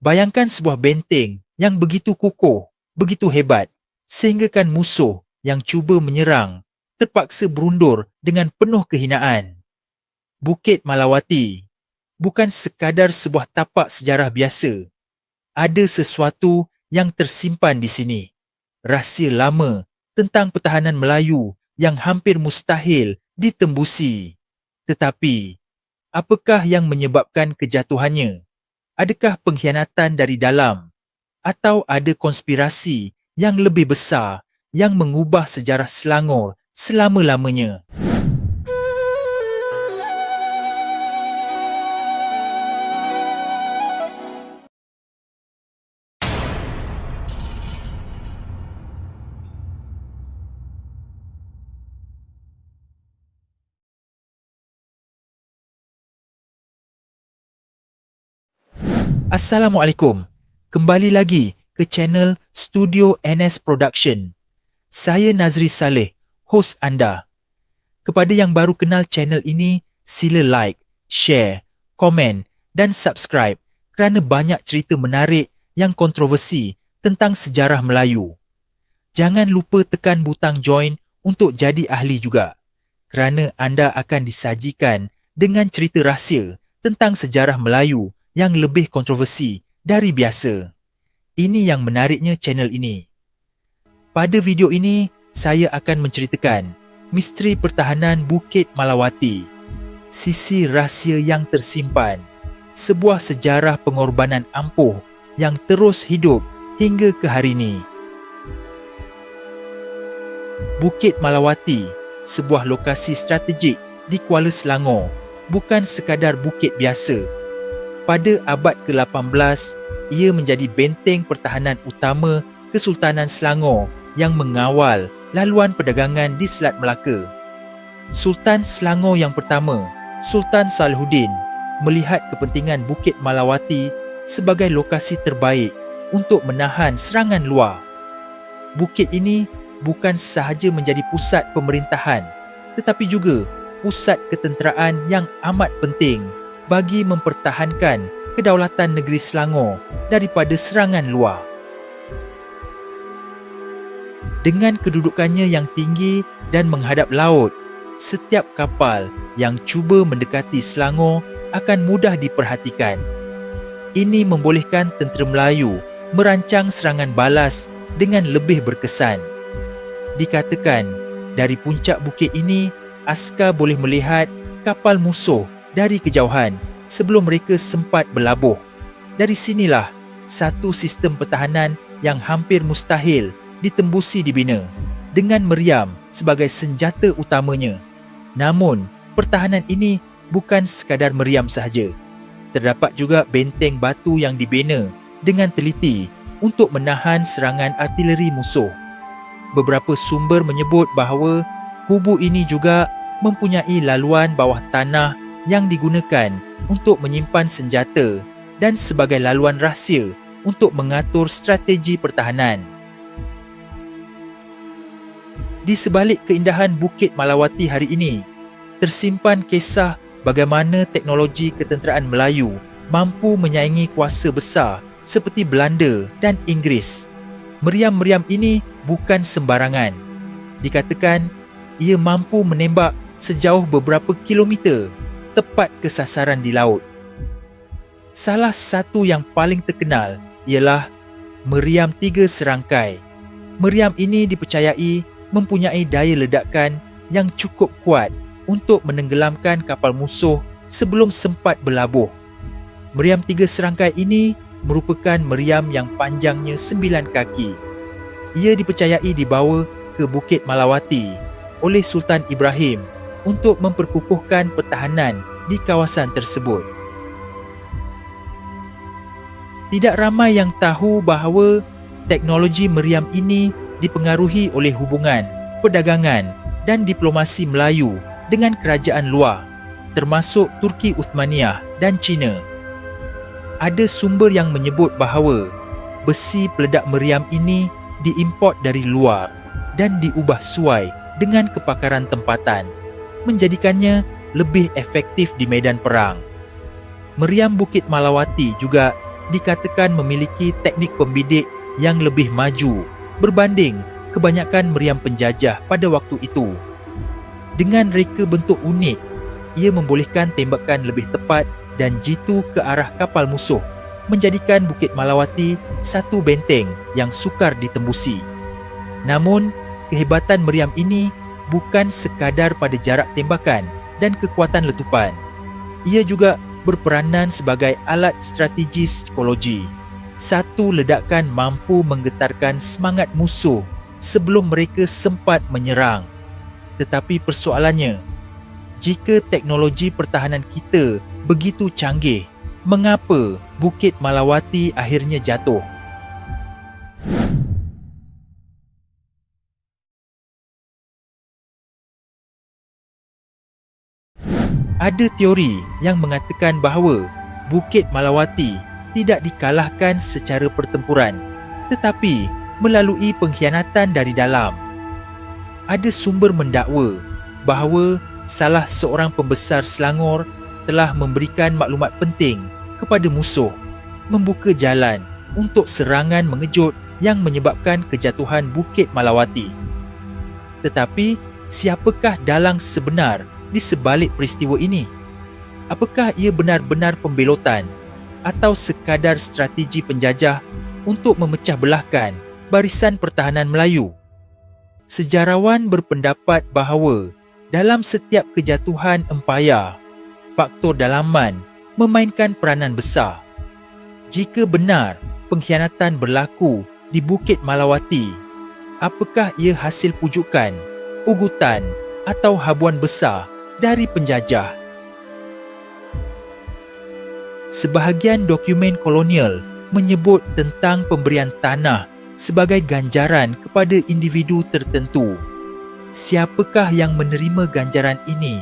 Bayangkan sebuah benteng yang begitu kukuh, begitu hebat, sehinggakan musuh yang cuba menyerang terpaksa berundur dengan penuh kehinaan. Bukit Malawati bukan sekadar sebuah tapak sejarah biasa. Ada sesuatu yang tersimpan di sini. Rahsia lama tentang pertahanan Melayu yang hampir mustahil ditembusi. Tetapi, apakah yang menyebabkan kejatuhannya? Adakah pengkhianatan dari dalam atau ada konspirasi yang lebih besar yang mengubah sejarah Selangor selama-lamanya? Assalamualaikum. Kembali lagi ke channel Studio NS Production. Saya Nazri Saleh, host anda. Kepada yang baru kenal channel ini, sila like, share, komen dan subscribe kerana banyak cerita menarik yang kontroversi tentang sejarah Melayu. Jangan lupa tekan butang join untuk jadi ahli juga kerana anda akan disajikan dengan cerita rahsia tentang sejarah Melayu yang lebih kontroversi dari biasa. Ini yang menariknya channel ini. Pada video ini, saya akan menceritakan misteri pertahanan Bukit Malawati, sisi rahsia yang tersimpan, sebuah sejarah pengorbanan ampuh yang terus hidup hingga ke hari ini. Bukit Malawati, sebuah lokasi strategik di Kuala Selangor, bukan sekadar bukit biasa pada abad ke-18, ia menjadi benteng pertahanan utama Kesultanan Selangor yang mengawal laluan perdagangan di Selat Melaka. Sultan Selangor yang pertama, Sultan Salahuddin, melihat kepentingan Bukit Malawati sebagai lokasi terbaik untuk menahan serangan luar. Bukit ini bukan sahaja menjadi pusat pemerintahan tetapi juga pusat ketenteraan yang amat penting bagi mempertahankan kedaulatan negeri Selangor daripada serangan luar. Dengan kedudukannya yang tinggi dan menghadap laut, setiap kapal yang cuba mendekati Selangor akan mudah diperhatikan. Ini membolehkan tentera Melayu merancang serangan balas dengan lebih berkesan. Dikatakan, dari puncak bukit ini, askar boleh melihat kapal musuh dari kejauhan sebelum mereka sempat berlabuh. Dari sinilah satu sistem pertahanan yang hampir mustahil ditembusi dibina dengan meriam sebagai senjata utamanya. Namun, pertahanan ini bukan sekadar meriam sahaja. Terdapat juga benteng batu yang dibina dengan teliti untuk menahan serangan artileri musuh. Beberapa sumber menyebut bahawa kubu ini juga mempunyai laluan bawah tanah yang digunakan untuk menyimpan senjata dan sebagai laluan rahsia untuk mengatur strategi pertahanan. Di sebalik keindahan Bukit Malawati hari ini, tersimpan kisah bagaimana teknologi ketenteraan Melayu mampu menyaingi kuasa besar seperti Belanda dan Inggeris. Meriam-meriam ini bukan sembarangan. Dikatakan ia mampu menembak sejauh beberapa kilometer tepat ke sasaran di laut. Salah satu yang paling terkenal ialah meriam tiga serangkai. Meriam ini dipercayai mempunyai daya ledakan yang cukup kuat untuk menenggelamkan kapal musuh sebelum sempat berlabuh. Meriam tiga serangkai ini merupakan meriam yang panjangnya sembilan kaki. Ia dipercayai dibawa ke Bukit Malawati oleh Sultan Ibrahim untuk memperkukuhkan pertahanan di kawasan tersebut. Tidak ramai yang tahu bahawa teknologi meriam ini dipengaruhi oleh hubungan, perdagangan dan diplomasi Melayu dengan kerajaan luar termasuk Turki Uthmaniyah dan China. Ada sumber yang menyebut bahawa besi peledak meriam ini diimport dari luar dan diubah suai dengan kepakaran tempatan menjadikannya lebih efektif di medan perang. Meriam Bukit Malawati juga dikatakan memiliki teknik pembidik yang lebih maju berbanding kebanyakan meriam penjajah pada waktu itu. Dengan reka bentuk unik, ia membolehkan tembakan lebih tepat dan jitu ke arah kapal musuh, menjadikan Bukit Malawati satu benteng yang sukar ditembusi. Namun, kehebatan meriam ini bukan sekadar pada jarak tembakan dan kekuatan letupan. Ia juga berperanan sebagai alat strategis psikologi. Satu ledakan mampu menggetarkan semangat musuh sebelum mereka sempat menyerang. Tetapi persoalannya, jika teknologi pertahanan kita begitu canggih, mengapa Bukit Malawati akhirnya jatuh? Ada teori yang mengatakan bahawa Bukit Malawati tidak dikalahkan secara pertempuran tetapi melalui pengkhianatan dari dalam. Ada sumber mendakwa bahawa salah seorang pembesar Selangor telah memberikan maklumat penting kepada musuh membuka jalan untuk serangan mengejut yang menyebabkan kejatuhan Bukit Malawati. Tetapi siapakah dalang sebenar di sebalik peristiwa ini? Apakah ia benar-benar pembelotan atau sekadar strategi penjajah untuk memecah belahkan barisan pertahanan Melayu? Sejarawan berpendapat bahawa dalam setiap kejatuhan empayar, faktor dalaman memainkan peranan besar. Jika benar pengkhianatan berlaku di Bukit Malawati, apakah ia hasil pujukan, ugutan atau habuan besar dari penjajah. Sebahagian dokumen kolonial menyebut tentang pemberian tanah sebagai ganjaran kepada individu tertentu. Siapakah yang menerima ganjaran ini?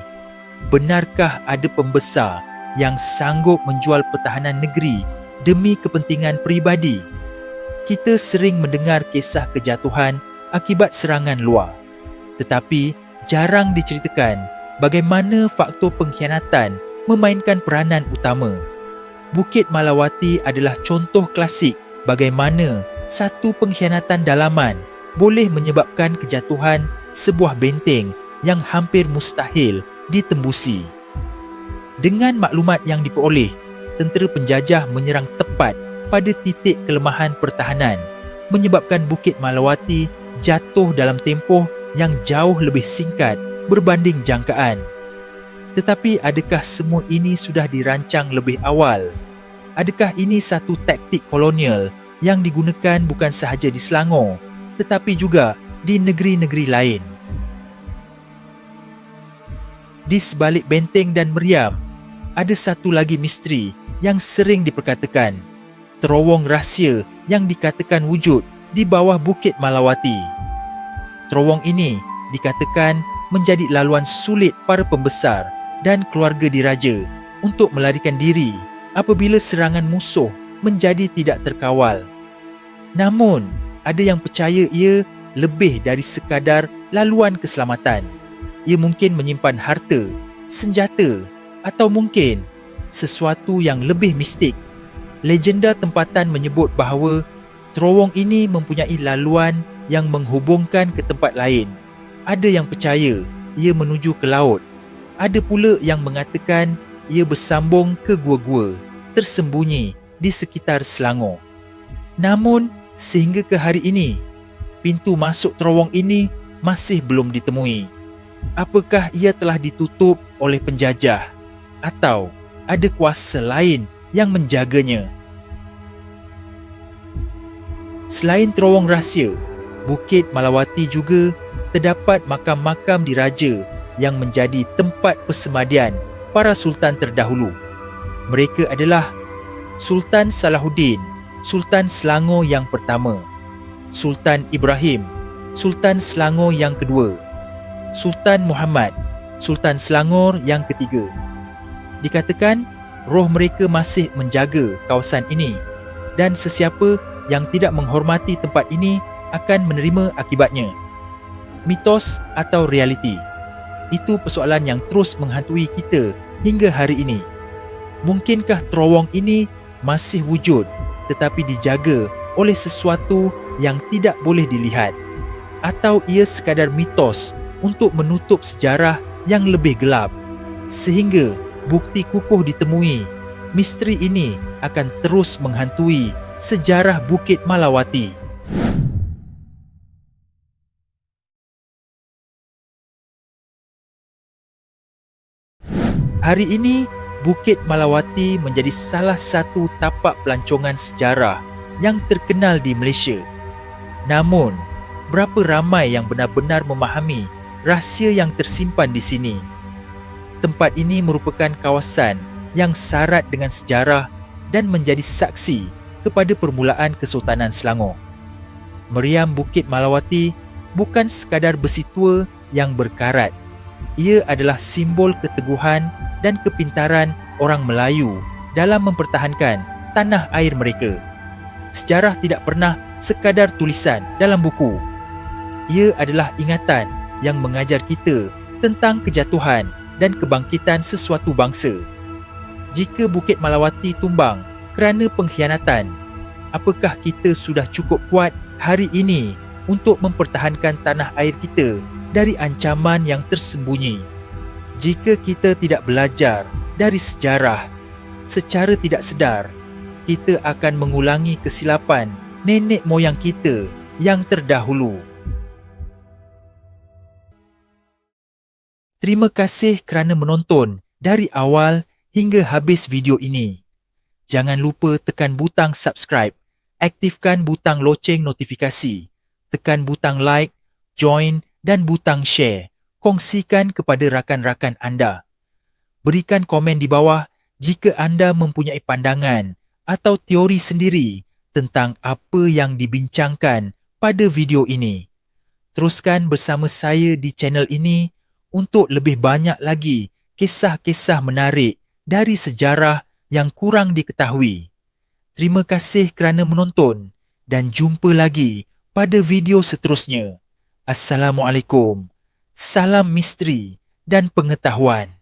Benarkah ada pembesar yang sanggup menjual pertahanan negeri demi kepentingan peribadi? Kita sering mendengar kisah kejatuhan akibat serangan luar. Tetapi jarang diceritakan bagaimana faktor pengkhianatan memainkan peranan utama. Bukit Malawati adalah contoh klasik bagaimana satu pengkhianatan dalaman boleh menyebabkan kejatuhan sebuah benteng yang hampir mustahil ditembusi. Dengan maklumat yang diperoleh, tentera penjajah menyerang tepat pada titik kelemahan pertahanan menyebabkan Bukit Malawati jatuh dalam tempoh yang jauh lebih singkat berbanding jangkaan. Tetapi adakah semua ini sudah dirancang lebih awal? Adakah ini satu taktik kolonial yang digunakan bukan sahaja di Selangor tetapi juga di negeri-negeri lain? Di sebalik benteng dan meriam, ada satu lagi misteri yang sering diperkatakan. Terowong rahsia yang dikatakan wujud di bawah Bukit Malawati. Terowong ini dikatakan menjadi laluan sulit para pembesar dan keluarga diraja untuk melarikan diri apabila serangan musuh menjadi tidak terkawal. Namun, ada yang percaya ia lebih dari sekadar laluan keselamatan. Ia mungkin menyimpan harta, senjata atau mungkin sesuatu yang lebih mistik. Legenda tempatan menyebut bahawa terowong ini mempunyai laluan yang menghubungkan ke tempat lain ada yang percaya ia menuju ke laut. Ada pula yang mengatakan ia bersambung ke gua-gua tersembunyi di sekitar Selangor. Namun, sehingga ke hari ini, pintu masuk terowong ini masih belum ditemui. Apakah ia telah ditutup oleh penjajah atau ada kuasa lain yang menjaganya? Selain terowong rahsia, Bukit Malawati juga terdapat makam-makam diraja yang menjadi tempat persemadian para sultan terdahulu. Mereka adalah Sultan Salahuddin, Sultan Selangor yang pertama, Sultan Ibrahim, Sultan Selangor yang kedua, Sultan Muhammad, Sultan Selangor yang ketiga. Dikatakan roh mereka masih menjaga kawasan ini dan sesiapa yang tidak menghormati tempat ini akan menerima akibatnya mitos atau realiti? Itu persoalan yang terus menghantui kita hingga hari ini. Mungkinkah terowong ini masih wujud tetapi dijaga oleh sesuatu yang tidak boleh dilihat atau ia sekadar mitos untuk menutup sejarah yang lebih gelap sehingga bukti kukuh ditemui misteri ini akan terus menghantui sejarah Bukit Malawati Hari ini Bukit Malawati menjadi salah satu tapak pelancongan sejarah yang terkenal di Malaysia. Namun, berapa ramai yang benar-benar memahami rahsia yang tersimpan di sini? Tempat ini merupakan kawasan yang syarat dengan sejarah dan menjadi saksi kepada permulaan Kesultanan Selangor. Meriam Bukit Malawati bukan sekadar besi tua yang berkarat. Ia adalah simbol keteguhan dan kepintaran orang Melayu dalam mempertahankan tanah air mereka. Sejarah tidak pernah sekadar tulisan dalam buku. Ia adalah ingatan yang mengajar kita tentang kejatuhan dan kebangkitan sesuatu bangsa. Jika Bukit Malawati tumbang kerana pengkhianatan, apakah kita sudah cukup kuat hari ini untuk mempertahankan tanah air kita dari ancaman yang tersembunyi? Jika kita tidak belajar dari sejarah secara tidak sedar, kita akan mengulangi kesilapan nenek moyang kita yang terdahulu. Terima kasih kerana menonton dari awal hingga habis video ini. Jangan lupa tekan butang subscribe, aktifkan butang loceng notifikasi, tekan butang like, join dan butang share kongsikan kepada rakan-rakan anda. Berikan komen di bawah jika anda mempunyai pandangan atau teori sendiri tentang apa yang dibincangkan pada video ini. Teruskan bersama saya di channel ini untuk lebih banyak lagi kisah-kisah menarik dari sejarah yang kurang diketahui. Terima kasih kerana menonton dan jumpa lagi pada video seterusnya. Assalamualaikum. Salam misteri dan pengetahuan.